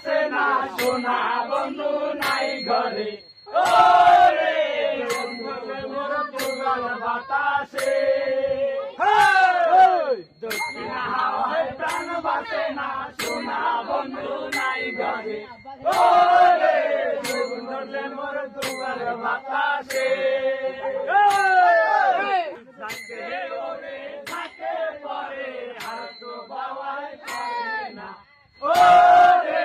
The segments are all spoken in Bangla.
সোনা বন্ধু নাই ঘরে। ও রে বন্ধু রে মোর পুরাল বাতাসে। দক্ষিণা হাওয়ায় প্রাণ বাঁচে না সোনা বন্ধু নাই ঘরে। ও রে বন্ধু রে মোর পুরাল বাতাসে থাকে ওরে থাকে পরে আর তো বাবাই পারে না ও রে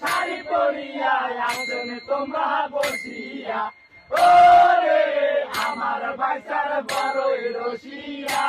শাড়ি পরিয়া আসেন তোমরা বসিয়া ও রে আমার বাইসার বড়ই রসিয়া।